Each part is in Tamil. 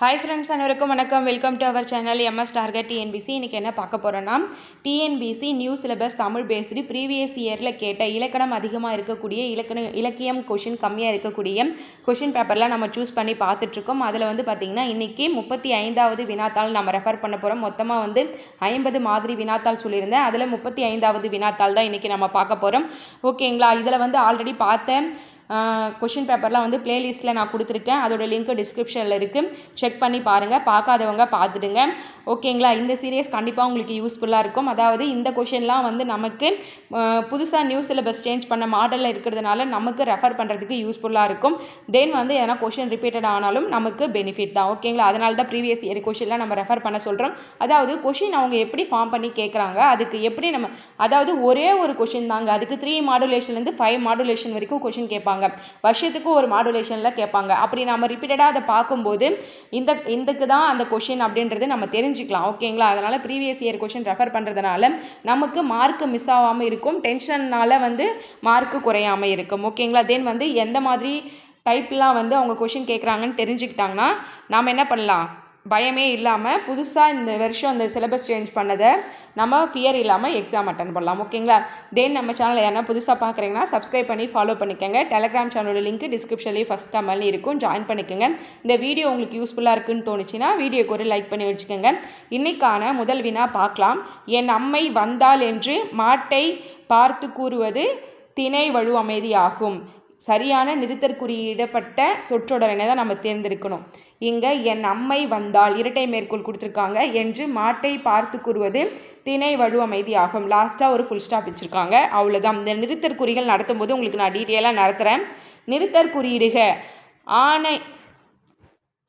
ஹாய் ஃப்ரெண்ட்ஸ் அனைவருக்கும் வணக்கம். Welcome to our channel MS target TNPSC இன்றைக்கி என்ன பார்க்க போகிறோன்னா TNPSC new syllabus Tamil based previous இயரில் கேட்ட இலக்கணம் அதிகமாக இருக்கக்கூடிய இலக்கண இலக்கியம் கொஷின் கம்மியாக இருக்கக்கூடிய கொஷின் பேப்பர்லாம் நம்ம சூஸ் பண்ணி பார்த்துட்ருக்கோம். அதில் வந்து பார்த்திங்கன்னா இன்றைக்கி முப்பத்தி ஐந்தாவது வினாத்தாள் நம்ம ரெஃபர் பண்ண போகிறோம் மொத்தமாக வந்து ஐம்பது மாதிரி வினாத்தாள் சொல்லியிருந்தேன். அதில் முப்பத்தி ஐந்தாவது வினாத்தாள் தான் இன்றைக்கி நம்ம பார்க்க போகிறோம் ஓகேங்களா இதில் வந்து ஆல்ரெடி பார்த்தேன் கொஷின் பேப்பர்லாம் வந்து பிளேலிஸ்ட்டில் நான் கொடுத்துருக்கேன். அதோட லிங்க் டிஸ்கிரிப்ஷனில் இருக்குது செக் பண்ணி பாருங்கள் பார்க்காதவங்க பார்த்துடுங்க. ஓகேங்களா இந்த சீரியஸ் கண்டிப்பாக உங்களுக்கு யூஸ்ஃபுல்லாக இருக்கும். அதாவது இந்த கொஷின்லாம் வந்து நமக்கு புதுசாக நியூ சிலபஸ் சேஞ்ச் பண்ண மாடலில் இருக்கிறதுனால நமக்கு ரெஃபர் பண்ணுறதுக்கு யூஸ்ஃபுல்லாக இருக்கும். தென் வந்து எதனா கொஷின் ரிப்பீட்டட் ஆனாலும் நமக்கு பெனிஃபிட் தான். ஓகேங்களா அதனால தான் ப்ரீவியஸ் இயர் கொஷின்லாம் நம்ம ரெஃபர் பண்ண சொல்கிறோம் அதாவது கொஷின் அவங்க எப்படி ஃபார்ம் பண்ணி கேட்குறாங்க அதுக்கு எப்படி நம்ம அதாவது ஒரே ஒரு கொஷின் தாங்க. அதுக்கு த்ரீ மாடுலேஷன்லேருந்து ஃபைவ் மாடுலேஷன் வரைக்கும் கொஷின் கேட்பாங்க. வருஷத்துக்கு ஒரு மாடுலேஷனில் கேட்பாங்க. அப்படி நம்ம ரிப்பீட்டடாக அதை பார்க்கும்போது இந்த இந்தக்கு தான் அந்த கொஷின் அப்படின்றது நம்ம தெரிஞ்சுக்கலாம். ஓகேங்களா அதனால் ப்ரீவியஸ் இயர் கொஷின் ரெஃபர் பண்ணுறதுனால நமக்கு மார்க் மிஸ் ஆகாமல் இருக்கும். டென்ஷன்னால் வந்து மார்க்கு குறையாமல் இருக்கும். ஓகேங்களா தென் வந்து எந்த மாதிரி டைப்லாம் வந்து அவங்க கொஷின் கேட்குறாங்கன்னு தெரிஞ்சுக்கிட்டாங்கன்னா நாம் என்ன பண்ணலாம்? பயமே இல்லாமல் புதுசாக இந்த வருஷம் இந்த சிலபஸ் சேஞ்ச் பண்ணதை நம்ம ஃபியர் இல்லாமல் எக்ஸாம் அட்டன் பண்ணலாம் ஓகேங்களா தென் நம்ம சேனல் யாரா புதுசாக பார்க்குறீங்கன்னா சப்ஸ்கிரைப் பண்ணி ஃபாலோ பண்ணிக்கோங்க. டெலகிராம் சேனலோட லிங்க் டிஸ்கிரிப்ஷன்லேயே ஃபஸ்ட் கமெண்ட்லேயும் இருக்கும். ஜாயின் பண்ணிக்கோங்க. இந்த வீடியோ உங்களுக்கு யூஸ்ஃபுல்லாக இருக்குன்னு தோணுச்சுன்னா வீடியோக்கு ஒரு லைக் பண்ணி வச்சுக்கோங்க. இன்றைக்கான முதல் வினா பார்க்கலாம். என் அம்மை வந்தால் என்று மாட்டை பார்த்து கூறுவது திணை வழு அமைதியாகும். சரியான நிறுத்தற்குறியிடப்பட்ட சொற்றொடரனை தான் நம்ம தேர்ந்தெடுக்கணும். இங்கே என் அம்மை வந்தால் இரட்டை மேற்கோள் கொடுத்துருக்காங்க என்று மாட்டை பார்த்து கூறுவது திணை வழு அமைதியாகும். லாஸ்ட்டாக ஒரு ஃபுல் ஸ்டாப் வச்சுருக்காங்க. அவ்வளோதான் இந்த நிறுத்தற்குறிகள் நடத்தும் போது உங்களுக்கு நான் டீட்டெயிலாக நடத்துகிறேன் நிறுத்தற்குறியிடுக ஆனை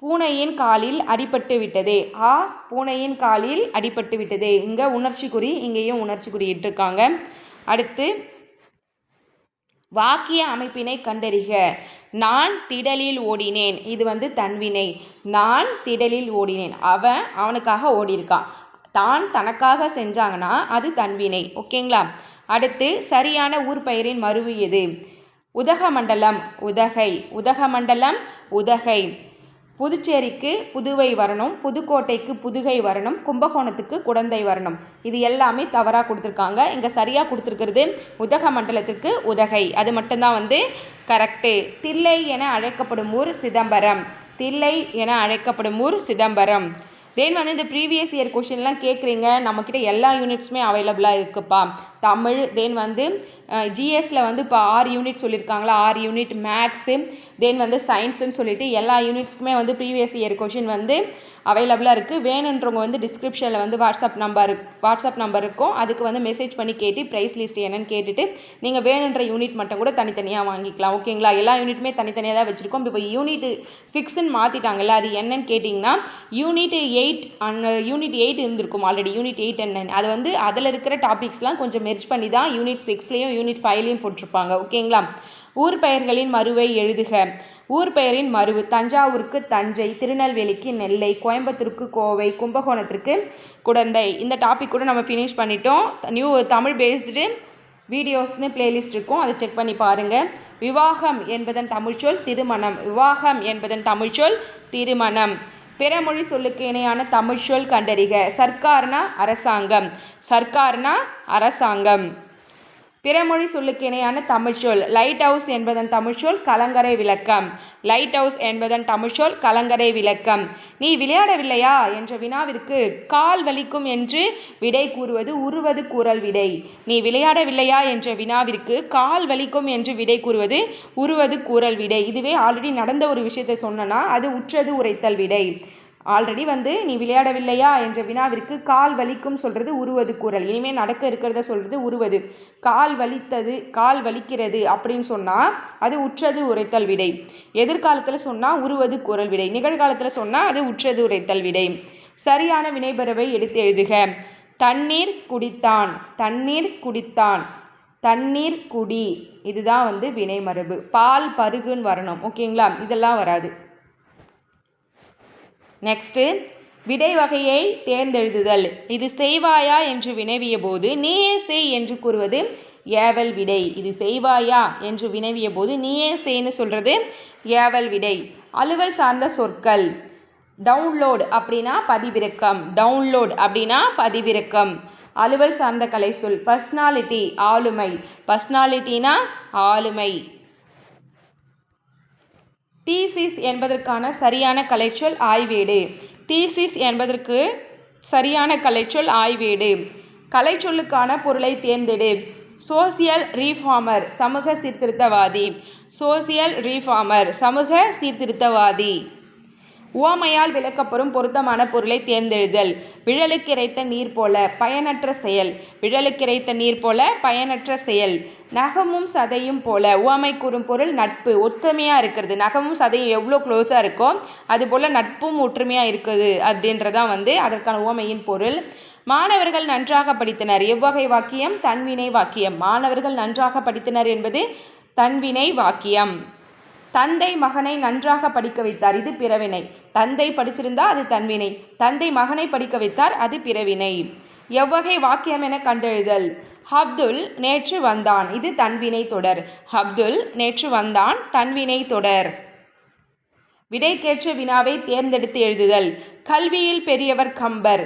பூனையின் காலில் அடிபட்டு விட்டது. ஆ பூனையின் காலில் அடிபட்டு விட்டது. இங்கே உணர்ச்சி குறி இங்கேயும் உணர்ச்சி குறியிட்டிருக்காங்க அடுத்து வாக்கிய அமைப்பினை கண்டறிக. நான் திடலில் ஓடினேன். இது வந்து தன்வினை நான் திடலில் ஓடினேன். அவன் அவனுக்காக ஓடியிருக்கான். தான் தனக்காக செஞ்சாங்கன்னா அது தன்வினை ஓகேங்களா? அடுத்து சரியான ஊர் பெயரின் மறுவு எது? உதகமண்டலம். உதகை. உதகமண்டலம் உதகை. புதுச்சேரிக்கு புதுவை வரணும் புதுக்கோட்டைக்கு புதுகை வரணும் கும்பகோணத்துக்கு குடந்தை வரணும். இது எல்லாமே தவறாக கொடுத்துருக்காங்க. இங்கே சரியாக கொடுத்துருக்கிறது உதகமண்டலத்திற்கு உதகை. அது மட்டும்தான் வந்து கரெக்டு தில்லை என அழைக்கப்படும் ஊர் சிதம்பரம். தில்லை என அழைக்கப்படும் ஊர் சிதம்பரம். தென் வந்து இந்த ப்ரீவியஸ் இயர் கொஷின்லாம் கேட்குறீங்க. நம்மக்கிட்ட எல்லா யூனிட்ஸுமே அவைலபிளாக இருக்குப்பா. தமிழ் தென் வந்து ஜிஎஸ்சில் வந்து இப்போ ஆறு யூனிட் சொல்லியிருக்காங்களா? ஆறு யூனிட் மேக்ஸு தென் வந்து சயின்ஸுன்னு சொல்லிட்டு எல்லா யூனிட்ஸ்க்குமே வந்து ப்ரீவியஸ் இயர் கொஷின் வந்து அவைலபிளாக இருக்குது வேணுன்றவங்க வந்து டிஸ்கிரிப்ஷனில் வந்து வாட்ஸ்அப் நம்பர் வாட்ஸ்அப் நம்பர் இருக்கும். அதுக்கு வந்து மெசேஜ் பண்ணி கேட்டு ப்ரைஸ் லிஸ்ட் என்னன்னு கேட்டுட்டு நீங்கள் வேணுன்ற யூனிட் மட்டும் கூட தனித்தனியாக வாங்கிக்கலாம். ஓகேங்களா எல்லா யூனிட்டுமே தனித்தனியாக தான் வச்சுருக்கோம். இப்போ யூனிட் சிக்ஸ்ன்னு மாற்றிட்டாங்கல்ல அது என்னன்னு கேட்டிங்கன்னா unit eight and unit eight இருந்திருக்கும் ஆல்ரெடி யூனிட் எயிட் என்ன அது வந்து அதில் இருக்கிற டாபிக்ஸ்லாம் கொஞ்சம் மெர்ஜ் பண்ணி தான் யூனிட் சிக்ஸ்லேயும் யூனிட் ஃபைவ்லேயும் போட்டிருப்பாங்க. ஓகேங்களா ஊர் பெயர்களின் மறுவை எழுதுக. ஊர் பெயரின் மருவு தஞ்சாவூருக்கு தஞ்சை திருநெல்வேலிக்கு நெல்லை கோயம்புத்தூருக்கு கோவை கும்பகோணத்திற்கு குடந்தை. இந்த டாபிக் கூட நம்ம ஃபினிஷ் பண்ணிட்டோம். நியூ தமிழ் பேஸ்டு வீடியோஸ்னு பிளேலிஸ்ட் இருக்கும். அதை செக் பண்ணி பாருங்கள் விவாகம் என்பதன் தமிழ்ச்சொல் திருமணம். விவாகம் என்பதன் தமிழ்ச்சொல் திருமணம். பிறமொழி சொல்லுக்கு இணையான தமிழ்ச்சொல் கண்டறிக. சர்க்கார்னா அரசாங்கம். சர்க்கார்னா அரசாங்கம். பிறமொழி சொல்லுக்கு இணையான தமிழ்ச்சொல் லைட் ஹவுஸ் என்பதன் தமிழ்ச்சொல் கலங்கரை விளக்கம். லைட் ஹவுஸ் என்பதன் தமிழ்ச்சொல் கலங்கரை விளக்கம். நீ விளையாடவில்லையா? என்ற வினாவிற்கு கால் வலிக்கும் என்று விடை கூறுவது உருவது கூறல் விடை. நீ விளையாடவில்லையா? என்ற வினாவிற்கு கால் வலிக்கும் என்று விடை கூறுவது உருவது கூறல் விடை. இதுவே ஆல்ரெடி நடந்த ஒரு விஷயத்தை சொன்னனா அது உற்றது உரைத்தல் விடை. ஆல்ரெடி வந்து நீ விளையாடவில்லையா என்ற வினாவிற்கு கால் வலிக்கும் சொல்கிறது உருவது குரல் இனிமேல் நடக்க இருக்கிறத சொல்கிறது உருவது. கால் வலித்தது கால் வலிக்கிறது அப்படின்னு சொன்னால் அது உற்றது உரைத்தல் விடை. எதிர்காலத்தில் சொன்னால் உருவது குரல் விடை. நிகழ்காலத்தில் சொன்னால் அது உற்றது உரைத்தல் விடை. சரியான வினைபெறவை எடுத்து எழுதுக. தண்ணீர் குடித்தான் தண்ணீர் குடித்தான் தண்ணீர் குடி. இதுதான் வந்து வினைமரபு. பால் பருகுன்னு வரணும். ஓகேங்களா? இதெல்லாம் வராது. நெக்ஸ்ட்டு விடை வகையை தேர்ந்தெழுதுதல். இது செய்வாயா என்று வினவிய போது நீயே செய் என்று கூறுவது ஏவல் விடை. இது செய்வாயா என்று வினவிய போது நீயே செய்ன்னு சொல்கிறது ஏவல் விடை. அலுவல் சார்ந்த சொற்கள். டவுன்லோட் அப்படின்னா பதிவிறக்கம். டவுன்லோட் அப்படின்னா பதிவிறக்கம். அலுவல் சார்ந்த கலை சொல். பர்சனாலிட்டி ஆளுமை. பர்சனாலிட்டினா ஆளுமை. தீசிஸ் என்பதற்கான சரியான கலைச்சொல் ஆய்வேடு. தீசிஸ் என்பதற்கு சரியான கலைச்சொல் ஆய்வேடு. கலைச்சொல்லுக்கான பொருளை தேர்ந்தெடு. சோசியல் ரீஃபார்மர் சமூக சீர்திருத்தவாதி. சோசியல் ரீஃபார்மர் சமூக சீர்திருத்தவாதி. உவமையால் விளக்கப்படும் பொருத்தமான பொருளை தேர்ந்தெழுதல். விழலுக்கு இறைத்த நீர் போல பயனற்ற செயல். விழலுக்கு இறைத்த நீர் போல பயனற்ற செயல். நகமும் சதையும் போல உவமை கூறும் பொருள் நட்பு ஒற்றுமையாக இருக்கிறது. நகமும் சதையும் எவ்வளோ க்ளோஸாக இருக்கோ அதுபோல் நட்பும் ஒற்றுமையாக இருக்குது அப்படின்றதான் வந்து அதற்கான உவமையின் பொருள். மாணவர்கள் நன்றாக படித்தனர். எவ்வகை வாக்கியம்? தன்வினை வாக்கியம். மாணவர்கள் நன்றாக படித்தனர் என்பது தன்வினை வாக்கியம். தந்தை மகனை நன்றாக படிக்க வைத்தார். இது பிறவினை. தந்தை படிச்சிருந்தா அது தன்வினை. தந்தை மகனை படிக்க வைத்தார் அது பிறவினை. எவ்வகை வாக்கியம் என கண்டெழுதல். அப்துல் நேற்று வந்தான். இது தன்வினை தொடர். அப்துல் நேற்று வந்தான் தன்வினை தொடர். விடைக்கேற்ற வினாவை தேர்ந்தெடுத்து எழுதுதல். கல்வியில் பெரியவர் கம்பர்.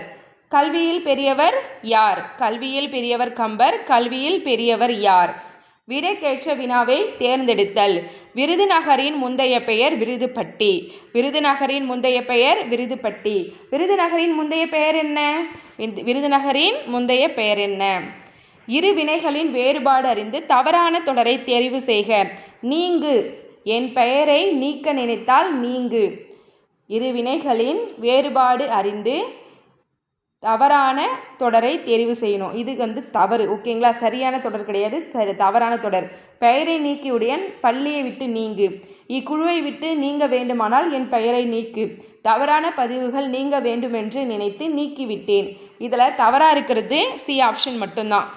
கல்வியில் பெரியவர் யார்? கல்வியில் பெரியவர் கம்பர் கல்வியில் பெரியவர் யார்? விடைக்கேற்ற வினாவை தேர்ந்தெடுத்தல். விருதுநகரின் முந்தைய பெயர் விருதுப்பட்டி விருதுநகரின் முந்தைய பெயர் விருதுப்பட்டி விருதுநகரின் முந்தைய பெயர் என்ன? விருதுநகரின் முந்தைய பெயர் என்ன? இரு வினைகளின் வேறுபாடு அறிந்து தவறான தொடரை தெரிவு செய்க. நீங்கு. என் பெயரை நீக்க நினைத்தால் நீங்கு. இரு வினைகளின் வேறுபாடு அறிந்து தவறான தொடரை தெரிவு செய்யணும். இது வந்து தவறு. ஓகேங்களா சரியான தொடர் கிடையாது. சரி தவறான தொடர். பெயரை நீக்கியுடன் பள்ளியை விட்டு நீங்கு. இக்குழுவை விட்டு நீங்க வேண்டுமானால் என் பெயரை நீக்கு. தவறான பதிவுகள் நீங்க வேண்டுமென்று நினைத்து நீக்கிவிட்டேன். இதில் தவறாக இருக்கிறது சி ஆப்ஷன் மட்டும்தான்.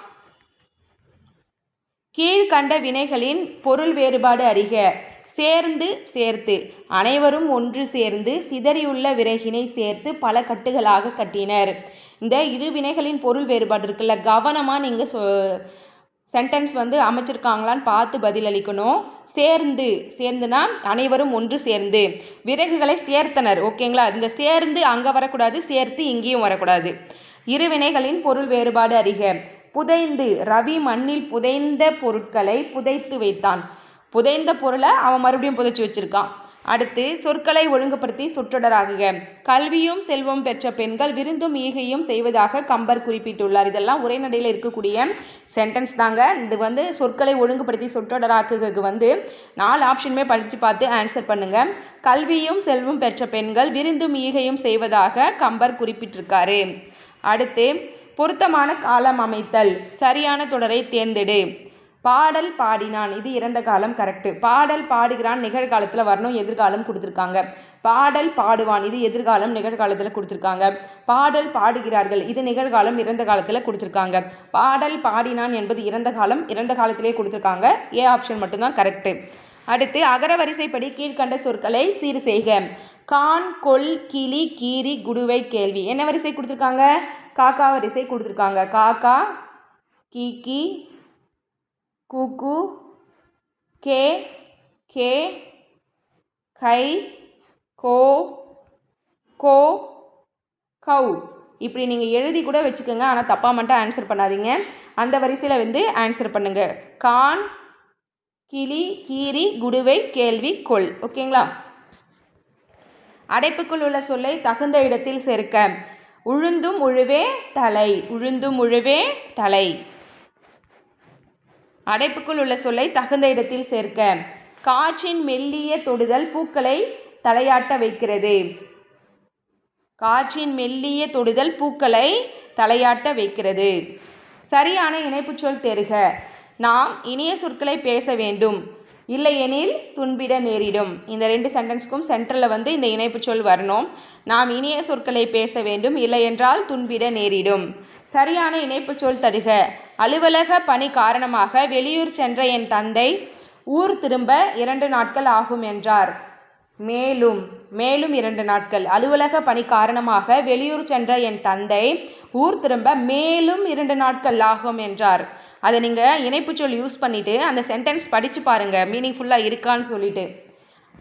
கீழ்கண்ட வினைகளின் பொருள் வேறுபாடு அறிக. சேர்ந்து சேர்த்து. அனைவரும் ஒன்று சேர்ந்து சிதறியுள்ள விறகினை சேர்த்து பல கட்டுகளாக கட்டினர். இந்த இரு வினைகளின் பொருள் வேறுபாடு இருக்குல்ல? கவனமாக நீங்கள் சொ சென்டென்ஸ் வந்து அமைச்சிருக்காங்களான்னு பார்த்து பதிலளிக்கணும். சேர்ந்து சேர்ந்துனா அனைவரும் ஒன்று சேர்ந்து. விறகுகளை சேர்த்தனர். ஓகேங்களா? இந்த சேர்ந்து அங்கே வரக்கூடாது சேர்த்து இங்கேயும் வரக்கூடாது. இரு வினைகளின் பொருள் வேறுபாடு அறிக. புதைந்து ரவி மண்ணில் புதைந்த பொருட்களை புதைத்து வைத்தான். புதைந்த பொருளை அவன் மறுபடியும் புதைச்சி வச்சிருக்கான். அடுத்து சொற்களை ஒழுங்குபடுத்தி சொற்றொடராகுக. கல்வியும் செல்வம் பெற்ற பெண்கள் விருந்தும் ஈகையும் செய்வதாக கம்பர் குறிப்பிட்டுள்ளார். இதெல்லாம் உரைநடையில் இருக்கக்கூடிய சென்டென்ஸ் தாங்க. இது வந்து சொற்களை ஒழுங்குபடுத்தி சொற்றொடராக்குக்கு வந்து நாலு ஆப்ஷனுமே படித்து பார்த்து ஆன்சர் பண்ணுங்க. கல்வியும் செல்வம் பெற்ற பெண்கள் விருந்தும் ஈகையும் செய்வதாக கம்பர் குறிப்பிட்டிருக்காரு. அடுத்து பொருத்தமான காலம் அமைத்தல். சரியான தொடரை தேர்ந்தெடு. பாடல் பாடினான். இது இறந்த காலம் கரெக்டு பாடல் பாடுகிறான் நிகழ்காலத்தில் வரணும் எதிர்காலம் கொடுத்துருக்காங்க. பாடல் பாடுவான் இது எதிர்காலம் நிகழ்காலத்தில் கொடுத்துருக்காங்க. பாடல் பாடுகிறார்கள் இது நிகழ்காலம் இறந்த காலத்தில் கொடுத்துருக்காங்க. பாடல் பாடினான் என்பது இறந்த காலம் இறந்த காலத்திலே கொடுத்துருக்காங்க. ஏ ஆப்ஷன் மட்டும்தான் கரெக்டு அடுத்து அகரவரிசைப்படி கீழ்கண்ட சொற்களை சீர் செய்க. கான் கொல் கிளி கீரி குடுவை கேள்வி. என்ன வரிசை கொடுத்துருக்காங்க? காக்கா வரிசை கொடுத்துருக்காங்க. காக்கா கீக்கி கு கே கே கை கோ கோ கௌ. இப்படி நீங்கள் எழுதி கூட வச்சுக்கோங்க. ஆனால் தப்பாக மட்டும் ஆன்சர் பண்ணாதீங்க. அந்த வரிசையில் வந்து ஆன்சர் பண்ணுங்க. கான் கிளி கீரி குடுவை கேள்வி கொள். ஓகேங்களா அடைப்புக்குள் உள்ள சொல்லை தகுந்த இடத்தில் சேர்க்க. உழுந்தும் உழுவே தலை. உழுந்தும் உழுவே தலை. அடைப்புக்குள் உள்ள சொல்லை தகுந்த இடத்தில் சேர்க்க. காற்றின் மெல்லிய தொடுதல் பூக்களை தலையாட்ட வைக்கிறது. காற்றின் மெல்லிய தொடுதல் பூக்களை தலையாட்ட வைக்கிறது. சரியான இணைப்புச்சொல் தெருக. நாம் இனிய சொற்களை பேச வேண்டும். இல்லையெனில் துன்பிட நேரிடும். இந்த ரெண்டு சென்டென்ஸ்க்கும் சென்டரில் வந்து இந்த இணைப்புச்சொல் வரணும். நாம் இனிய சொற்களை பேச வேண்டும். இல்லையென்றால் துன்பிட நேரிடும். சரியான இணைப்புச்சொல் தருக. அலுவலக பணி காரணமாக வெளியூர் சென்ற என் தந்தை ஊர் திரும்ப இரண்டு நாட்கள் ஆகும் என்றார். மேலும் மேலும் இரண்டு நாட்கள். அலுவலக பணி காரணமாக வெளியூர் சென்ற என் தந்தை ஊர் திரும்ப மேலும் இரண்டு நாட்கள் ஆகும் என்றார். அதை நீங்கள் இணைப்புச்சொல் யூஸ் பண்ணிவிட்டு அந்த சென்டென்ஸ் படித்து பாருங்கள் மீனிங்ஃபுல்லாக இருக்கான்னு சொல்லிட்டு.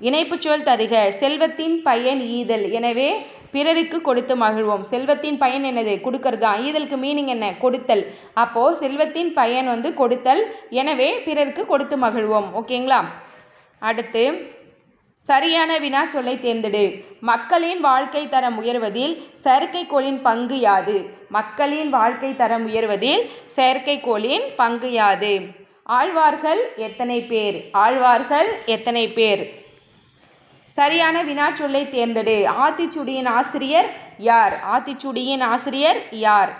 இணைப்புச் சொல் தருக. செல்வத்தின் பயன் ஈதல். எனவே பிறருக்கு கொடுத்து மகிழ்வோம். செல்வத்தின் பயன் என்னது? கொடுக்கறது? தான் ஈதலுக்கு மீனிங் என்ன? கொடுத்தல். அப்போது செல்வத்தின் பயன் வந்து கொடுத்தல். எனவே பிறருக்கு கொடுத்து மகிழ்வோம். ஓகேங்களா? அடுத்து சரியான வினா சொல்லை தேர்ந்தெடு. மக்களின் வாழ்க்கை தரம் உயர்வதில் செயற்கைக்கோளின் பங்கு யாது? மக்களின் வாழ்க்கை தரம் உயர்வதில் செயற்கைக்கோளின் பங்கு யாது? ஆழ்வார்கள் எத்தனை பேர்? ஆழ்வார்கள் எத்தனை பேர்? சரியான வினாச்சொல்லை தேர்ந்தெடு. ஆத்திச்சுடியின் ஆசிரியர் யார்? ஆத்திச்சுடியின் ஆசிரியர் யார்?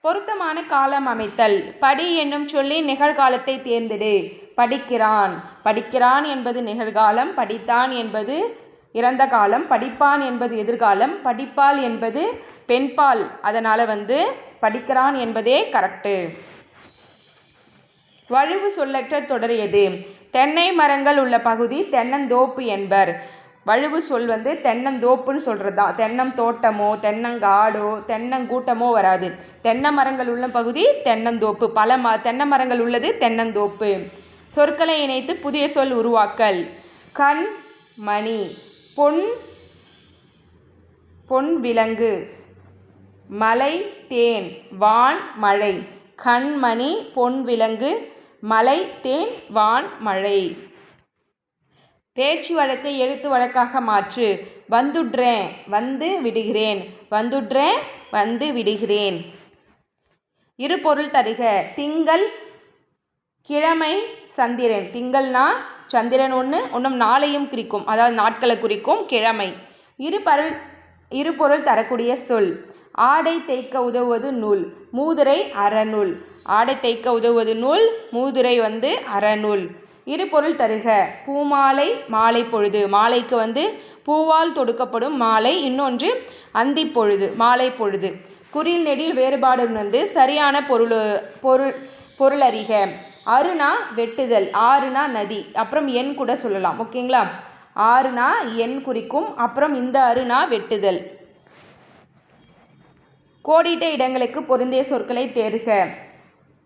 பொருத்தமான காலம் அமைத்தல். படி என்னும் சொல்லின் நிகழ்காலத்தை தேர்ந்தெடு. படிக்கிறான். படிக்கிறான் என்பது நிகழ்காலம். படித்தான் என்பது இறந்த காலம். படிப்பான் என்பது எதிர்காலம். படிப்பால் என்பது பெண்பால். அதனால் வந்து படிக்கிறான் என்பதே கரெக்டு வழுவு சொல்லற்ற தொடரியது தென்னை மரங்கள் உள்ள பகுதி தென்னந்தோப்பு என்பர். வழுவு சொல் வந்து தென்னந்தோப்புன்னு சொல்கிறது தான் தென்னம் தோட்டமோ தென்னங்காடோ தென்னங்கூட்டமோ வராது. தென்னை மரங்கள் உள்ள பகுதி தென்னந்தோப்பு. பல ம தென்னை மரங்கள் உள்ளது தென்னந்தோப்பு. சொற்களை இணைத்து புதிய சொல் உருவாக்கல். கண் மணி. பொன் பொன் விலங்கு. மலை தேன். வான் மழை. கண்மணி பொன் விலங்கு. மலை தேன் வான் மழை. பேச்சு வழக்கை எழுத்து வழக்காக மாற்று. வந்துடுறேன் வந்து விடுகிறேன். வந்துடுறேன் வந்து விடுகிறேன். இரு பொருள் தருக. திங்கள் கிழமை சந்திரன். திங்கள்னா சந்திரன் ஒன்று ஒன்றும் நாளையும் குறிக்கும். அதாவது நாட்களை குறிக்கும் கிழமை. இரு பருள் இரு பொருள் தரக்கூடிய சொல். ஆடை தேய்க்க உதவுவது நூல் மூதுரை அறநூல். ஆடை தேய்க்க உதவுவது நூல் மூதுரை வந்து அறநூல். இரு பொருள் தருக. பூமாலை மாலை பொழுது. மாலைக்கு வந்து பூவால் தொடுக்கப்படும் மாலை இன்னொன்று அந்தி பொழுது மாலை பொழுது. குறில் நெடில் வேறுபாடு வந்து சரியான பொருள் பொருள் பொருளறிக அருணா வெட்டுதல் ஆறுனா நதி அப்புறம் எண் கூட சொல்லலாம் ஓகேங்களா? ஆறுனா எண் குறிக்கும் அப்புறம் இந்த அருணா வெட்டுதல். கோடிட்ட இடங்களுக்கு பொருந்திய சொற்களை தேர்க.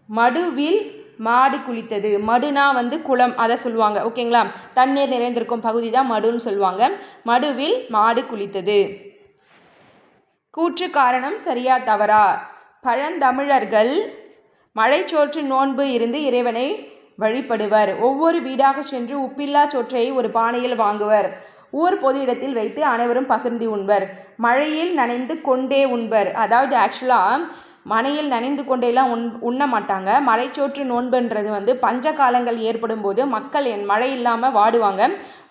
மடுவில் மாடு குளித்தது. மடுனா வந்து குளம் அதை சொல்லுவாங்க. ஓகேங்களா தண்ணீர் நிறைந்திருக்கும் பகுதி தான் மடுன்னு சொல்லுவாங்க. மடுவில் மாடு குளித்தது. கூற்று காரணம் சரியா தவறா? பழந்தமிழர்கள் மழைச்சோற்று நோன்பு இருந்து இறைவனை வழிபடுவர். ஒவ்வொரு வீடாக சென்று உப்பில்லா சோற்றை ஒரு பானையில் வாங்குவர். ஊர் பொது இடத்தில் வைத்து அனைவரும் பகிர்ந்து உண்பர். மழையில் நனைந்து கொண்டே உண்பர். அதாவது ஆக்சுவலாக மனையில் நனைந்து கொண்டேலாம் உண் உண்ண மாட்டாங்க மழைச்சோற்று நோன்புன்றது வந்து பஞ்ச காலங்கள் ஏற்படும் போது மக்கள் என் மழை இல்லாமல் வாடுவாங்க.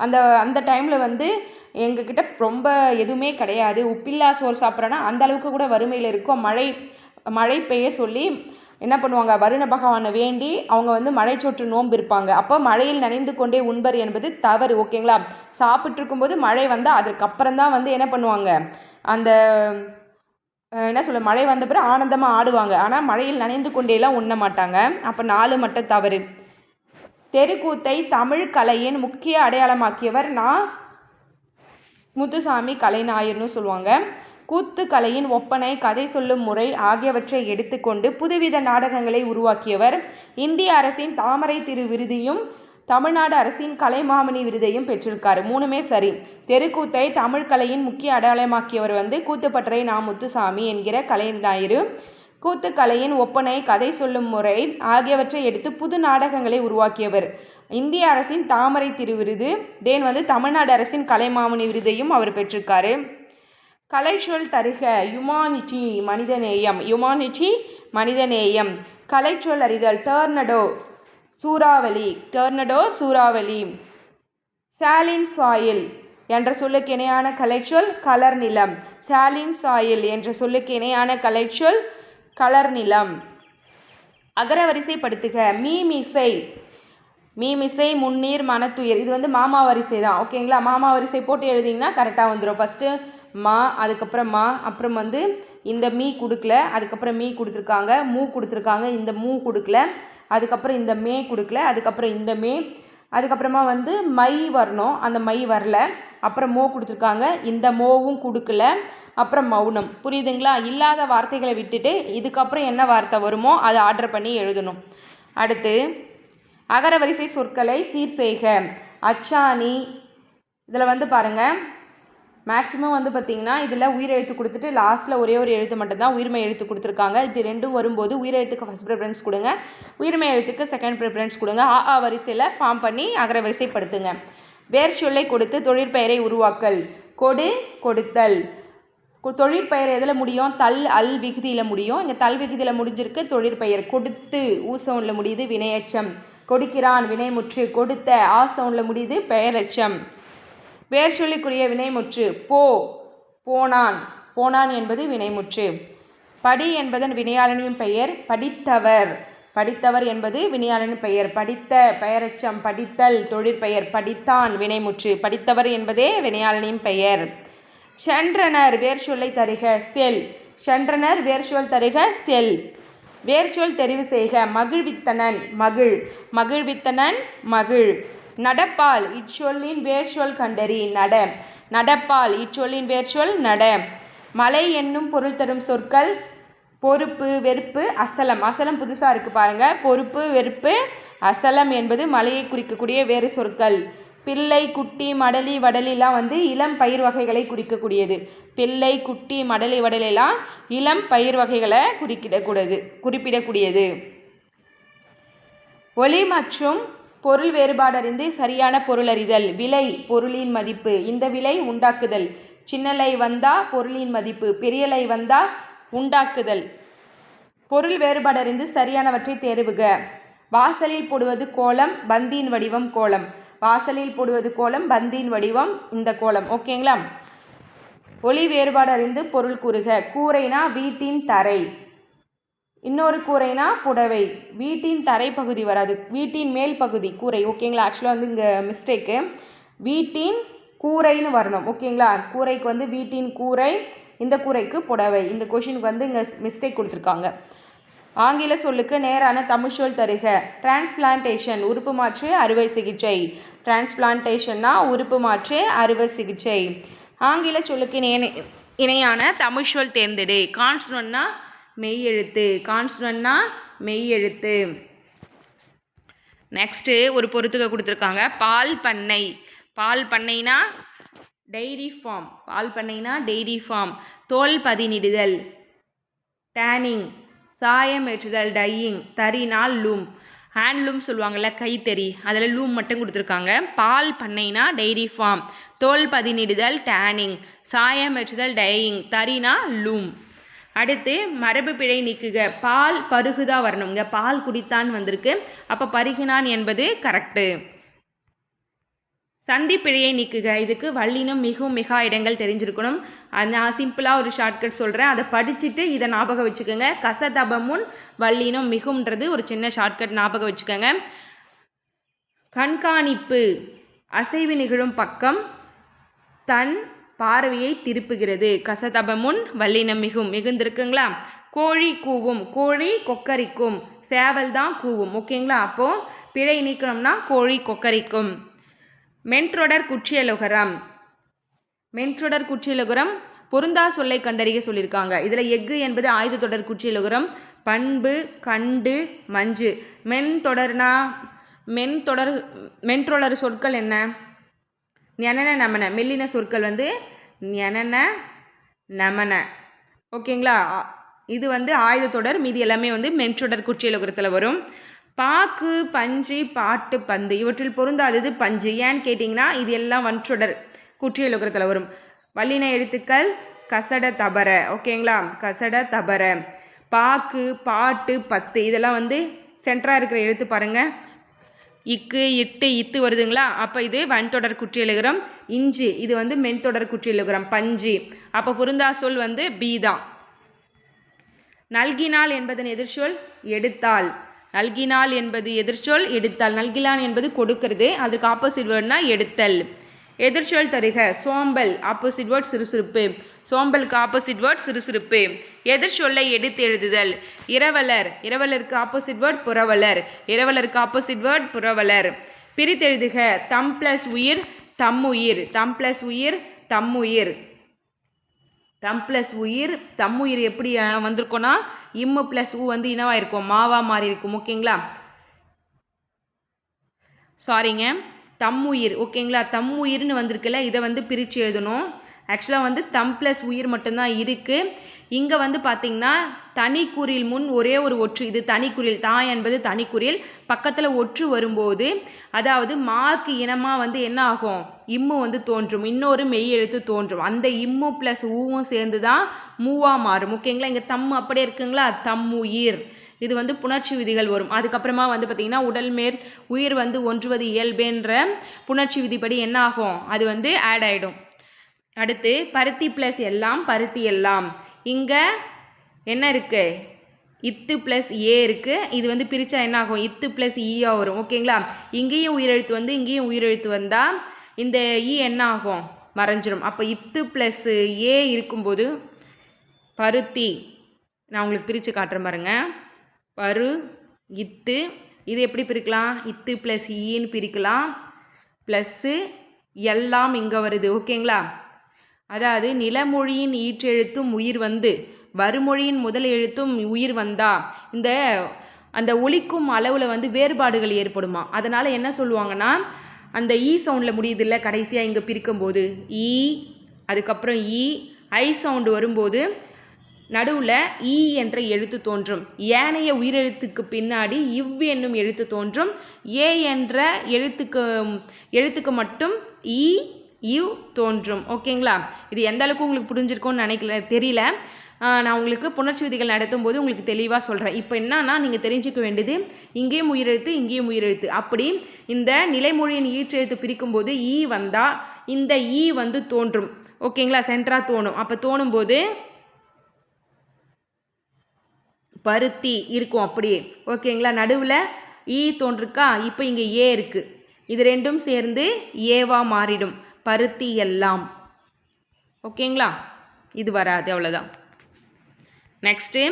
அந்த அந்த டைமில் வந்து எங்ககிட்ட ரொம்ப எதுவுமே கிடையாது. உப்பில்லா சோறு சாப்பிட்றோன்னா அந்த அளவுக்கு கூட வறுமையில் இருக்கும். மழை மழை பெய்ய சொல்லி என்ன பண்ணுவாங்க? வருண பகவானை வேண்டி அவங்க வந்து மழைச்சோற்று நோன்பு இருப்பாங்க. அப்போ மழையில் நனைந்து கொண்டே உண்பர் என்பது தவறு ஓகேங்களா? சாப்பிட்ருக்கும்போது மழை வந்தால் அதுக்கப்புறம் தான் வந்து என்ன பண்ணுவாங்க? அந்த என்ன சொல்ல மழை வந்த பிறகு ஆனந்தமாக ஆடுவாங்க. ஆனால் மழையில் நனைந்து கொண்டேலாம் உண்ண மாட்டாங்க. அப்போ நாலு மட்டும் தவறு. தெருக்கூத்தை தமிழ் கலையின் முக்கிய அடையாளமாக்கியவர் நான் முத்துசாமி கலைநாயர்னு சொல்லுவாங்க. கூத்து கலையின் ஒப்பனை கதை சொல்லும் முறை ஆகியவற்றை எடுத்துக்கொண்டு புதுவித நாடகங்களை உருவாக்கியவர். இந்திய அரசின் தாமரை திரு விருதியும் தமிழ்நாடு அரசின் கலைமாமணி விருதையும் பெற்றிருக்காரு. மூணுமே சரி. தெருக்கூத்தை தமிழ் கலையின் முக்கிய அடையாளமாக்கியவர் வந்து கூத்துப்பற்றை நா முத்துசாமி என்கிற கலைஞாயிறு கூத்துக்கலையின் ஒப்பனை கதை சொல்லும் முறை ஆகியவற்றை எடுத்து புது நாடகங்களை உருவாக்கியவர். இந்திய அரசின் தாமரை திருவிருது தேன் வந்து தமிழ்நாடு அரசின் கலைமாமணி விருதையும் அவர் பெற்றிருக்காரு. கலைச்சொல் தருக யுமானிட்டி மனிதநேயம் யுமானிட்டி மனிதநேயம். கலைச்சொல் அறிதல் டர்னடோ சூறாவளி டெர்னடோ சூறாவளி. சாலின் சாயில் என்ற சொல்லுக்கு இணையான கலைச்சொல் கலர் நிலம். சாலின் சாயில் என்ற சொல்லுக்கு இணையான கலைச்சொல் கலர் நிலம். அகரவரிசைப்படுத்துக மீமிசை மீமிசை முன்னீர் மனத்துயர். இது வந்து மாமா வரிசை தான் ஓகேங்களா? மாமா வரிசை போட்டு எழுதிங்கன்னா கரெக்டாக வந்துடும் ஃபஸ்ட்டு மா அதுக்கப்புறம் மா அப்புறம் வந்து இந்த மீ கொடுக்கல அதுக்கப்புறம் மீ கொடுத்துருக்காங்க மூ கொடுத்துருக்காங்க இந்த மூ கொடுக்கல அதுக்கப்புறம் இந்த மே கொடுக்கல அதுக்கப்புறம் இந்த மே அதுக்கப்புறமா வந்து மை வரணும் அந்த மை வரல அப்புறம் மோ கொடுத்துருக்காங்க இந்த மோவும் கொடுக்கல அப்புறம் மௌனம். புரியுதுங்களா? இல்லாத வார்த்தைகளை விட்டுட்டு இதுக்கப்புறம் என்ன வார்த்தை வருமோ அதை ஆர்டர் பண்ணி எழுதணும். அடுத்து அகரவரிசை சொற்களை சீர் செய்க அச்சாணி இதில் வந்து பாருங்கள் மேக்ஸிமம் வந்து பார்த்திங்கன்னா இதில் உயிரெழுத்து கொடுத்துட்டு லாஸ்ட்டில் ஒரே ஒரு எழுத்து மட்டும்தான் உயிர்மை எழுத்து கொடுத்துருக்காங்க. இப்படி ரெண்டும் வரும்போது உயிரெழுத்துக்கு ஃபஸ்ட் ப்ரிஃபரன்ஸ் கொடுங்க. உயிர்மை எழுத்துக்கு செகண்ட் ப்ரிஃபரன்ஸ் கொடுங்க. ஆ ஆ வரிசையில் ஃபார்ம் பண்ணி அகர வரிசைப்படுத்துங்க. வேர் சொல்லை கொடுத்து தொழிற்பெயரை உருவாக்கல். கொடு கொடுத்தல். தொழிற்பெயர் எதில் முடியும்? தல் அல் விகுதியில் முடியும். இங்கே தல் விகுதியில் முடிஞ்சிருக்கு தொழிற்பெயர். கொடுத்து ஊ சவுண்டில் முடியுது வினையச்சம். கொடுக்கிறான் வினைமுற்று. கொடுத்த ஆ சவுண்டில் முடியுது பெயரச்சம். வேர் சொல்லிக்குரிய வினைமுற்று போ போனான். போனான் என்பது வினைமுற்று. படி என்பதன் வினையாளனின் பெயர் படித்தவர். படித்தவர் என்பது வினையாளனின் பெயர். படித்த பெயரச்சம் படித்தல் தொழிற்பெயர் படித்தான் வினைமுற்று. படித்தவர் என்பதே வினையாளனின் பெயர். சென்றனர் வேர் சொல்லை தருக செல். சென்றனர் வேர் சொல் தருக செல். வேர்ச்சொல் தெரிவு செய்க மகிழ்வித்தனன் மகிழ். மகிழ்வித்தனன் மகிழ். நடப்பால். இச்சொல்லின் வேர்ச்சொல் கண்டறி நட. நடப்பால். இச்சொல்லின் வேர்ச்சொல் நட. மலை என்னும் பொருள் தரும் சொற்கள் பொறுப்பு வெறுப்பு அசலம். அசலம் புதுசாக இருக்குது பாருங்கள் பொறுப்பு வெறுப்பு அசலம் என்பது மலையை குறிக்கக்கூடிய வேறு சொற்கள். பிள்ளை குட்டி மடலி வடலிலாம் வந்து இளம் பயிர் வகைகளை குறிக்கக்கூடியது. பிள்ளை குட்டி மடலி வடலிலாம் இளம் பயிர் வகைகளை குறிக்கிடக்கூடாது குறிப்பிடக்கூடியது. ஒலி மற்றும் பொருள் வேறுபாடறிந்து சரியான பொருளறிதல். விலை பொருளின் மதிப்பு. இந்த விலை உண்டாக்குதல். சின்னலை வந்தா பொருளின் மதிப்பு. பெரியலை வந்தா உண்டாக்குதல். பொருள் வேறுபாடறிந்து சரியானவற்றை தேர்வுக. வாசலில் போடுவது கோலம் பந்தியின் வடிவம் கோலம். வாசலில் போடுவது கோலம் பந்தியின் வடிவம் இந்த கோலம். ஓகேங்களா? ஒளி வேறுபாடு அறிந்து பொருள் கூறுக. கூரைனா வீட்டின் தரை. இன்னொரு கூரைனா புடவை. வீட்டின் தரைப்பகுதி வராது. வீட்டின் மேல் பகுதி கூரை. ஓகேங்களா ஆக்சுவலாக வந்து இங்கே மிஸ்டேக்கு வீட்டின் கூரைன்னு வரணும். ஓகேங்களா கூரைக்கு வந்து வீட்டின் கூரை இந்த கூரைக்கு புடவை. இந்த கொஷினுக்கு வந்து இங்கே மிஸ்டேக் கொடுத்துருக்காங்க. ஆங்கில சொல்லுக்கு நேரான தமிழ் சொல் தருக. டிரான்ஸ்பிளான்டேஷன் உறுப்பு மாற்று அறுவை சிகிச்சை. டிரான்ஸ்பிளான்டேஷன்னா உறுப்பு மாற்று அறுவை சிகிச்சை. ஆங்கில சொல்லுக்கு இணையான தமிழ் சொல் தேர்ந்தெடு. கான்ஸ்டன்ட்னா மெய் எழுத்து கான்ஸ்டன்ட்னா மெய் எழுத்து நெக்ஸ்ட்டு ஒரு பொறுத்துக்க கொடுத்துருக்காங்க. பால் பண்ணை. பால் பண்ணைனா டெய்ரி ஃபார்ம் பால் பண்ணைனா டெய்ரி ஃபார்ம் தோல் பதினிடுதல். டேனிங் சாயம் ஏற்றுதல் டையிங் தறினால் லூம் ஹேண்ட்லூம் சொல்லுவாங்கள்ல கைத்தறி. அதில் லூம் மட்டும் கொடுத்துருக்காங்க. பால் பண்ணைனா டெய்ரி ஃபார்ம் தோல் பதினிடுதல் டேனிங் சாயம் ஏற்றுதல் டையிங் தறினா லூம் அடுத்து மரபு பிழை நீக்குக. பால் பருகுதா வரணுங்க பால் குடித்தான் வந்திருக்கு. அப்போ பருகினான் என்பது கரெக்டு சந்தி பிழையை நீக்குக. இதுக்கு வள்ளினும் மிகவும் மிகா இடங்கள் தெரிஞ்சிருக்கணும். அது நான் சிம்பிளாக ஒரு ஷார்ட்கட் சொல்கிறேன் அதை படிச்சுட்டு இதை ஞாபகம் வச்சுக்கோங்க. கசதபமுன் வள்ளினும் மிகுன்றது ஒரு சின்ன ஷார்ட்கட் ஞாபகம் வச்சுக்கோங்க. கண்காணிப்பு அசைவு நிகழும் பக்கம் தன் பார்வையை திருப்புகிறது. கசதபமுன் வல்லினம் மிகும். மிகுந்திருக்குங்களா? கோழி கூவும். கோழி கொக்கரிக்கும். சேவல் தான் கூவும். ஓகேங்களா? அப்போது பிழை நீக்கணும்னா கோழி கொக்கரிக்கும். மென்றொடர் குற்றியலுகரம். மென்றொடர் குற்றியலுகரம் பொருந்தா சொல்லை கண்டறிய சொல்லியிருக்காங்க. இதில் எஃகு என்பது ஆயுத தொடர் குற்றியலுகரம். பண்பு கண்டு மஞ்சு. மென் தொடர்னா மென் தொடர் மென்றொடர் சொற்கள் என்ன? என்னென்ன நமன. மெல்லின சொற்கள் வந்து ஞனன நமன. ஓகேங்களா? இது வந்து ஆயுத தொடர் மீதி எல்லாமே வந்து மென்சொடர் குற்றியலுகரத்தில் வரும். பாக்கு பஞ்சு பாட்டு பந்து இவற்றில் பொருந்தாதது பஞ்சு. ஏன்னு கேட்டிங்கன்னா இது எல்லாம் வன்சொடர் குற்றியலுகரத்தில் வரும். வல்லின எழுத்துக்கள் கசட தபர. ஓகேங்களா? கசட தபர. பாக்கு பாட்டு பத்து இதெல்லாம் வந்து சென்டராக இருக்கிற எழுத்து பாருங்கள் இக்கு இட்டு இத்து வருதுங்களா? அப்போ இது வன்தொடர் குற்றியலுகரம் இஞ்சி இது வந்து மென்தொடர் குற்றியலுகரம் பஞ்சு. அப்போ பொருந்தா சொல் வந்து பீதான் நல்கினால் நல்கினாள் என்பதன் எதிர்ச்சொல் எடுத்தால். நல்கினாள் என்பது எதிர்ச்சொல் எடுத்தாள் நல்கினான் என்பது கொடுக்கிறது. அதற்கு ஆப்போசிட் வேர்ட்னா எடுத்தல். எதிர்ச்சொல் தருக. சோம்பல் ஆப்போசிட் வேர்ட் சுறுசுறுப்பு. சோம்பலுக்கு ஆப்போசிட் வேர்ட் சுறுசுறுப்பு. எதிர்ச்சொல்லை எடுத்து எழுதுதல். இரவலர் இரவலருக்கு ஆப்போசிட் வேர்ட் புறவலர் இரவலருக்கு ஆப்போசிட் வேர்ட் புறவலர் பிரித்தெழுதுக. தம் ப்ளஸ் உயிர் தம்முயிர் தம் ப்ளஸ் உயிர் தம்முயிர் தம் ப்ளஸ் உயிர் தம்முயிர் எப்படி வந்திருக்கோன்னா இம்மு ப்ளஸ் ஊ வந்து இனவாக இருக்கும் மாவா மாறி இருக்கும் ஓகேங்களா சாரிங்க தம்முயிர் ஓகேங்களா? தம்முயிர்னு வந்திருக்குல்ல இதை வந்து பிரித்து எழுதணும். ஆக்சுவலாக வந்து தம் ப்ளஸ் உயிர் மட்டும்தான் இருக்குது இங்கே வந்து பார்த்திங்கன்னா தனிக்குறில் முன் ஒரே ஒரு ஒற்று இது தனிக்குறில் தாய் என்பது தனிக்குறில் பக்கத்தில் ஒற்று வரும்போது அதாவது மார்க் இனமாக வந்து என்ன ஆகும்? இம்மு வந்து தோன்றும் இன்னொரு மெய் எழுத்து தோன்றும். அந்த இம்மு ப்ளஸ் ஊவும் சேர்ந்து தான் மூவாக மாறும். ஓகேங்களா? இங்கே தம் அப்படியே இருக்குங்களா? தம்முயிர். இது வந்து புணர்ச்சி விதிகள் வரும். அதுக்கப்புறமா வந்து பார்த்திங்கன்னா உடல் மேற் உயிர் வந்து ஒன்றுவது இயல்புன்ற புணர்ச்சி விதிப்படி என்ன ஆகும்? அது வந்து ஆட் ஆகிடும் அடுத்து பருத்தி ப்ளஸ் எல்லாம் பருத்தி எல்லாம். இங்கே என்ன இருக்குது இத்து ப்ளஸ் ஏ இருக்குது இது வந்து பிரித்தா என்ன ஆகும்? இத்து ப்ளஸ் ஈயாக e வரும். ஓகேங்களா இங்கேயும் உயிரெழுத்து வந்து இங்கேயும் உயிரெழுத்து வந்தால் இந்த ஈ என்ன ஆகும்? மறைஞ்சிரும். அப்போ இத்து ப்ளஸ் ஏ இருக்கும்போது பருத்தி நான் உங்களுக்கு பிரித்து காட்டுறேன் பாருங்கள் பரு இத்து. இது எப்படி பிரிக்கலாம்? இத்து ப்ளஸ் ஈன்னு பிரிக்கலாம். ப்ளஸ்ஸு எல்லாம் இங்கே வருது. ஓகேங்களா அதாவது நிலமொழியின் ஈற்றெழுத்தும் உயிர் வந்து வறுமொழியின் முதல் எழுத்தும் உயிர் வந்தா இந்த அந்த ஒலிக்கும் அளவில் வந்து வேறுபாடுகள் ஏற்படுமா? அதனால் என்ன சொல்லுவாங்கன்னா அந்த e ஈ சவுண்டில் முடியுதில்ல கடைசியாக இங்கே பிரிக்கும்போது. ஈ அதுக்கப்புறம் ஈ ஐ சவுண்டு வரும்போது நடுவில் ஈ என்ற எழுத்து தோன்றும். ஏனைய உயிரெழுத்துக்கு பின்னாடி இவ் என்னும் எழுத்து தோன்றும். ஏ என்ற எழுத்துக்கு எழுத்துக்கு மட்டும் ஈ இவ் தோன்றும். ஓகேங்களா? இது எந்த அளவுக்கு உங்களுக்கு புரிஞ்சிருக்கும்னு நினைக்கல தெரியல. நான் உங்களுக்கு புணர்ச்சி விதிகள் நடத்தும் போது உங்களுக்கு தெளிவாக சொல்கிறேன் இப்போ என்னன்னா நீங்கள் தெரிஞ்சுக்க வேண்டியது இங்கேயும் உயிரெழுத்து இங்கேயும் உயிரெழுத்து. அப்படி இந்த நிலைமொழியின் ஈற்றெழுத்து பிரிக்கும்போது ஈ வந்தால் இந்த ஈ வந்து தோன்றும். ஓகேங்களா? சென்ட்ராக தோணும். அப்போ தோணும்போது பருத்தி இருக்கும் அப்படியே ஓகேங்களா? நடுவில் ஈ தோன்றிருக்கா? இப்போ இங்கே ஏ இருக்குது இது ரெண்டும் சேர்ந்து ஏவா மாறிடும். பருத்தி எல்லாம். ஓகேங்களா? இது வராது அவ்வளோதான் நெக்ஸ்ட்டு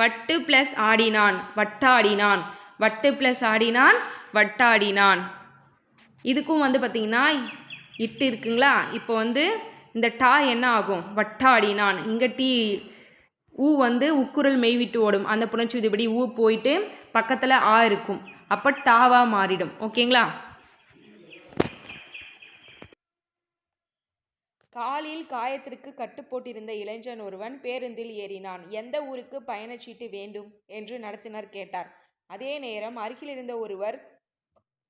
வட்டு ப்ளஸ் ஆடினான். வட்டாடினான். வட்டு ப்ளஸ் ஆடினான். வட்டாடினான். இதுக்கும் வந்து பார்த்திங்கன்னா இட்டு இருக்குங்களா? இப்போ வந்து இந்த டா என்ன ஆகும்? வட்டாடினான். இங்கே டீ ஊ வந்து உக்குரல் மெய்விட்டு ஓடும். அந்த புணர்ச்சி விதிப்படி ஊ போயிட்டு பக்கத்தில் ஆ இருக்கும். அப்போ டாவாக மாறிடும். ஓகேங்களா? காலில் காயத்திற்கு கட்டு போட்டிருந்த இளைஞன் ஒருவன் பேருந்தில் ஏறினான். எந்த ஊருக்கு பயணச்சீட்டு வேண்டும்? என்று நடத்தினர் கேட்டார். அதே நேரம் அருகில் இருந்த ஒருவர்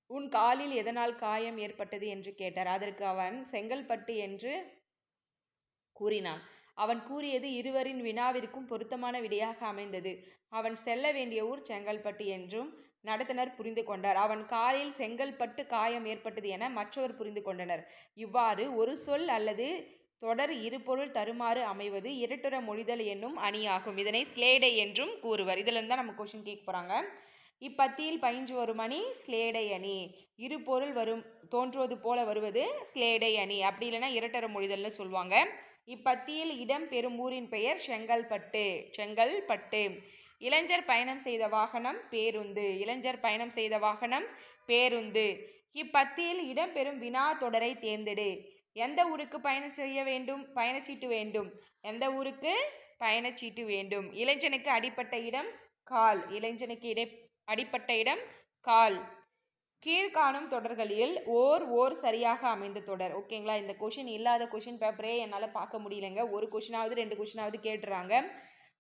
உன் காலில் எதனால் காயம் ஏற்பட்டது? என்று கேட்டார். அதற்கு அவன் செங்கல்பட்டு என்று கூறினான். அவன் கூறியது இருவரின் வினாவிற்கும் பொருத்தமான விடையாக அமைந்தது. அவன் செல்ல வேண்டிய ஊர் செங்கல்பட்டு என்றும் நடத்தினர் புரிந்து கொண்டார். அவன் காலில் செங்கல்பட்டு காயம் ஏற்பட்டது என மற்றவர் புரிந்து கொண்டனர். இவ்வாறு ஒரு சொல் அல்லது தொடர் இருபொருள் தருமாறு அமைவது இரட்டுற மொழிதல் என்னும் அணியாகும். இதனை ஸ்லேடை என்றும் கூறுவர். இதிலிருந்து தான் நம்ம கொஷின் கேட்க போகிறாங்க இப்பத்தியில் பயின்று வரும் அணி ஸ்லேடை அணி. இரு பொருள் வரும் தோன்றுவது போல வருவது ஸ்லேடை அணி. அப்படி இல்லைன்னா இரட்டர மொழிதல்னு சொல்லுவாங்க. இப்பத்தியில் இடம் பெறும் ஊரின் பெயர் செங்கல்பட்டு செங்கல்பட்டு. இளைஞர் பயணம் செய்த வாகனம் பேருந்து. இளைஞர் பயணம் செய்த வாகனம் பேருந்து. இப்பத்தியில் இடம்பெறும் வினா தொடரை தேர்ந்தெடு. எந்த ஊருக்கு பயணம் செய்ய வேண்டும்? பயணச்சீட்டு வேண்டும். எந்த ஊருக்கு? பயணச்சீட்டு வேண்டும். இளைஞனுக்கு அடிப்பட்ட இடம் கால். இளைஞனுக்கு இடை அடிப்பட்ட இடம் கால். கீழ்காணும் தொடர்களில் ஓர் ஓர் சரியாக அமைந்த தொடர். ஓகேங்களா இந்த கொஷின் இல்லாத கொஷின் பேப்பரே என்னால் பார்க்க முடியலைங்க. ஒரு கொஷினாவது ரெண்டு கொஷினாவது கேட்டுறாங்க.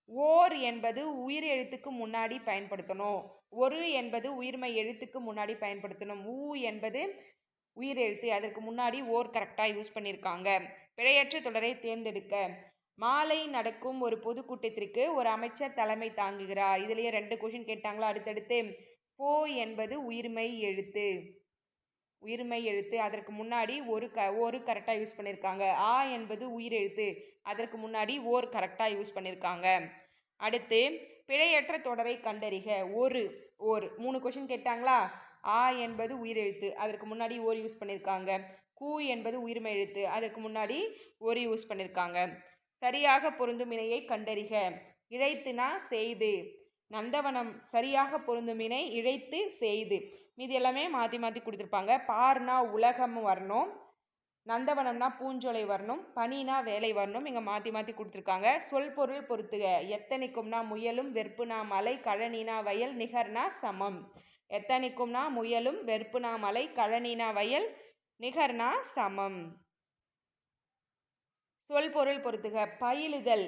ஓர் என்பது உயிர் எழுத்துக்கு முன்னாடி பயன்படுத்தணும். ஒரு என்பது உயிர்மை எழுத்துக்கு முன்னாடி பயன்படுத்தணும். ஊ என்பது உயிர் எழுத்து. அதற்கு முன்னாடி ஓர் கரெக்டாக யூஸ் பண்ணியிருக்காங்க பிழையற்ற தொடரை தேர்ந்தெடுக்க. மாலை நடக்கும் ஒரு பொதுக்கூட்டத்திற்கு ஒரு அமைச்சர் தலைமை தாங்குகிறார். இதுலேயே ரெண்டு கொஷின் கேட்டாங்களா? அடுத்தடுத்து போ என்பது உயிர்மை எழுத்து. உயிர்மை எழுத்து. அதற்கு முன்னாடி ஒரு க ஒரு கரெக்டாக யூஸ் பண்ணியிருக்காங்க ஆ என்பது உயிர் எழுத்து. அதற்கு முன்னாடி ஓர் கரெக்டாக யூஸ் பண்ணியிருக்காங்க அடுத்து பிழையற்ற தொடரை கண்டறிக. ஒரு ஓர் மூணு கொஷின் கேட்டாங்களா? ஆ என்பது உயிரெழுத்து அதற்கு முன்னாடி ஓர் யூஸ் பண்ணியிருக்காங்க கூ என்பது உயிர்மை எழுத்து. அதற்கு முன்னாடி ஒரு யூஸ் பண்ணியிருக்காங்க சரியாக பொருந்தும் இணையை கண்டறிக. இழைத்துனா செய்து. நந்தவனம் சரியாக பொருந்தும் வினை இழைத்து செய்து. மீதி எல்லாமே மாற்றி மாற்றி கொடுத்துருப்பாங்க. பார்னா உலகம் வரணும். நந்தவனம்னா பூஞ்சோலை வரணும். பனினா வேலை வரணும். இங்கே மாற்றி மாற்றி கொடுத்துருக்காங்க. சொல் பொருள் பொறுத்துக எத்தனைக்கும்னா முயலும் வெறுப்புனா மலை கழனினா வயல் நிகர்னா சமம். எத்தனைக்கும்னா முயலும் வெறுப்புனா மலை கழனினா வயல் நிகர்னா சமம். சொல் பொருள் பொறுத்துக பயிலுதல்.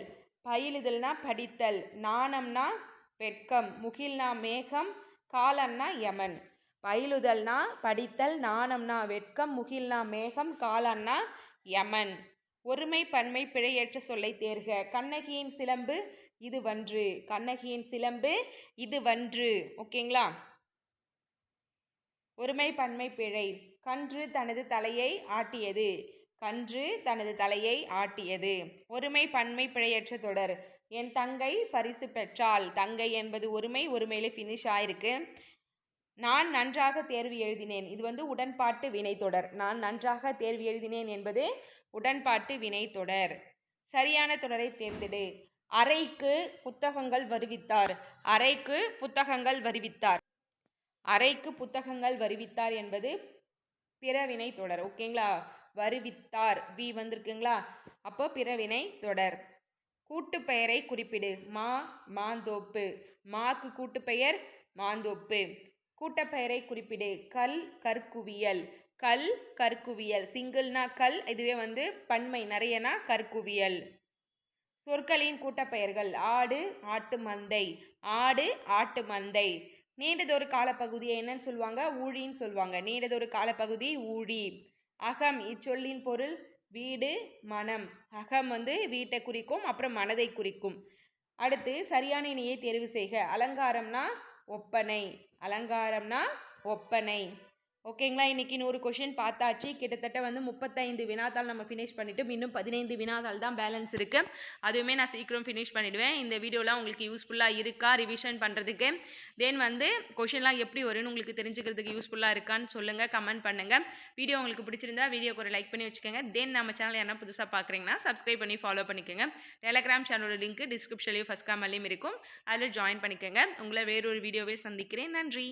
பயிலுதல்னா படித்தல். நாணம்னா வெட்கம். முகில்னா மேகம் காலன்னா யமன். பயிலுதல்னா படித்தல் நாணம்னா வெட்கம். முகில்னா மேகம் காலன்னா யமன். ஒருமை பன்மை பிழையற்ற சொல்லை தேர்க. கண்ணகியின் சிலம்பு இது வன்று கண்ணகியின் சிலம்பு இது வன்று ஓகேங்களா? ஒருமை பன்மை பிழை. கன்று தனது தலையை ஆட்டியது. கன்று தனது தலையை ஆட்டியது. ஒருமை பன்மை பிழையற்ற தொடர். என் தங்கை பரிசு பெற்றாள். தங்கை என்பது ஒருமை ஒருமையிலே ஃபினிஷ் ஆயிருக்கு. நான் நன்றாக தேர்வு எழுதினேன். இது வந்து உடன்பாட்டு வினைத்தொடர் நான் நன்றாக தேர்வு எழுதினேன் என்பது உடன்பாட்டு வினைத்தொடர் சரியான தொடரை தேர்ந்தெடு. அறைக்கு புத்தகங்கள் வருவித்தார். அறைக்கு புத்தகங்கள் வருவித்தார். அறைக்கு புத்தகங்கள் வருவித்தார் என்பது பிறவினை தொடர். ஓகேங்களா? வருவித்தார். வி வந்திருக்குங்களா? அப்போ பிறவினை தொடர். கூட்டு பெயரை குறிப்பிடு. மா மாந்தோப்பு. மாக்கு கூட்டு பெயர் மாந்தோப்பு. கூட்டப்பெயரை குறிப்பிடு. கல் கற்குவியல். கல் கற்குவியல். சிங்கிள்னா கல் இதுவே வந்து பன்மை நிறையனா கற்குவியல். சொற்களின் கூட்டப்பெயர்கள். ஆடு ஆட்டு மந்தை. ஆடு ஆட்டு மந்தை. நீண்டதொரு காலப்பகுதியை என்னன்னு சொல்லுவாங்க? ஊழின்னு சொல்லுவாங்க. நீண்டதொரு காலப்பகுதி ஊழி. அகம் இச்சொல்லின் பொருள் வீடு மனம். அகம் வந்து வீட்டை குறிக்கும் அப்புறம் மனதை குறிக்கும். அடுத்து சரியான இணையை தேர்வு செய்க. அலங்காரம்னா ஒப்பனை. அலங்காரம்னா ஒப்பனை. ஓகேங்களா? இன்றைக்கி நூறு கொஷின் பார்த்தாச்சு. கிட்டத்தட்ட வந்து முப்பத்தைந்து வினாத்தால் நம்ம ஃபினிஷ் பண்ணிவிட்டு இன்னும் பதினைந்து வினாத்தால் தான் பேலன்ஸ் இருக்குது அதுவுமே நான் சீக்கிரம் ஃபினிஷ் பண்ணிவிடுவேன் இந்த வீடியோலாம் உங்களுக்கு யூஸ்ஃபுல்லாக இருக்கா? ரிவிஷன் பண்ணுறதுக்கு தென் வந்து கொஷின்லாம் எப்படி வரும்னு உங்களுக்கு தெரிஞ்சுக்கிறதுக்கு யூஸ்ஃபுல்லாக இருக்கான்னு சொல்லுங்கள் கமெண்ட் பண்ணுங்கள் வீடியோ உங்களுக்கு பிடிச்சிருந்தா வீடியோக்கு ஒரு லைக் பண்ணி வச்சுக்கோங்க. தென் நம்ம சேனல் என்ன புதுசாக பார்க்குறீங்கன்னா சப்ஸ்கிரைப் பண்ணி ஃபாலோ பண்ணிக்கோங்க. டெலகிராம் சேனலோட லிங்க் டிஸ்கிரிப்ஷன்லேயும் ஃபஸ்ட் காமல்லையும் இருக்கும். அதில் ஜாயின் பண்ணிக்கோங்க. உங்களை வேறொரு வீடியோவே சந்திக்கிறேன். நன்றி.